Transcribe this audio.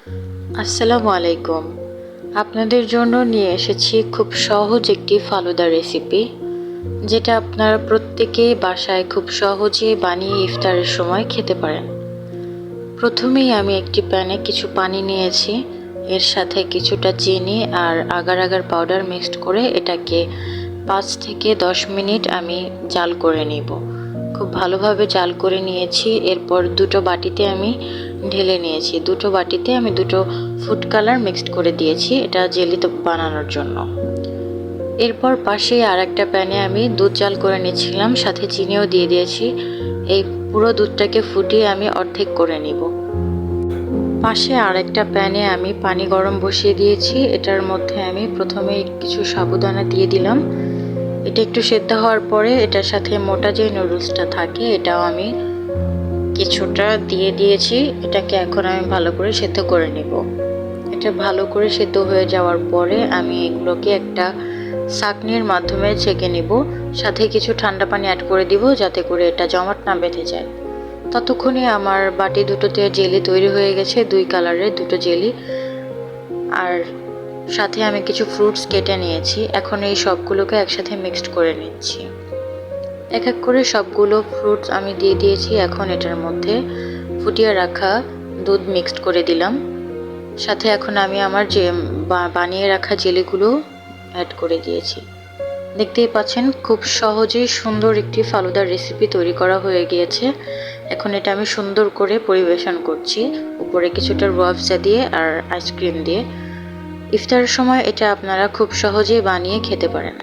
আসসালামু আলাইকুম। আপনাদের জন্য নিয়ে এসেছি খুব সহজ একটি ফালুদা রেসিপি যেটা আপনারা প্রত্যেকেই বাসায় খুব সহজে বানিয়ে ইফতারের সময় খেতে পারেন। প্রথমেই আমি একটি প্যানে কিছু পানি নিয়েছি, এর সাথে কিছুটা চিনি আর আগার আগার পাউডার মিক্সড করে এটাকে পাঁচ থেকে দশ মিনিট আমি জাল করে নিব। খুব ভালোভাবে জাল করে নিয়েছি, এরপর দুটো বাটিতে আমি ঢেলে নিয়েছি। দুটো বাটিতে আমি দুটো ফুড কালার মিক্সড করে দিয়েছি, এটা জেলি বানানোর জন্য। এরপর পাশে আর একটা প্যানে আমি দুধ জাল করে নিয়েছিলাম সাথে চিনিও দিয়ে দিয়েছি। এই পুরো দুধটাকে ফুটিয়ে আমি অর্ধেক করে নিব। পাশে আর একটা প্যানে আমি পানি গরম বসিয়ে দিয়েছি, এটার মধ্যে আমি প্রথমে কিছু সাবুদানা দিয়ে দিলাম। এটা একটু সেদ্ধ হওয়ার পরে এটার সাথে মোটা যে নুডলসটা থাকে, এটাও আমি কিছুটা দিয়ে দিয়েছি, এটাকে এখন আমি ভালো করে সেদ্ধ করে নেব। এটা ভালো করে সেদ্ধ হয়ে যাওয়ার পরে আমি এগুলোকে একটা চাকনির মাধ্যমে ছেঁকে নিব। সাথে কিছু ঠান্ডা পানি অ্যাড করে দিব যাতে করে এটা জমাট না বেঁধে যায়। ততক্ষণে আমার বাটি দুটোতে জেলি তৈরি হয়ে গেছে, দুই কালারের দুটো জেলি। আর সাথে আমি কিছু ফ্রুটস কেটে নিয়েছি। এখন এই সবগুলোকে একসাথে মিক্সড করে নিচ্ছি। এক এক করে সবগুলো ফ্রুটস আমি দিয়ে দিয়েছি। এখন এটার মধ্যে ফুটিয়ে রাখা দুধ মিক্সড করে দিলাম। সাথে এখন আমি আমার যে বানিয়ে রাখা জেলিগুলো অ্যাড করে দিয়েছি। দেখতেই পাচ্ছেন, খুব সহজেই সুন্দর একটি ফালুদার রেসিপি তৈরি করা হয়ে গিয়েছে। এখন এটা আমি সুন্দর করে পরিবেশন করছি। উপরে কিছুটা রোয়াবজা দিয়ে আর আইসক্রিম দিয়ে। ইফতারের সময় এটা আপনারা খুব সহজেই বানিয়ে খেতে পারেন।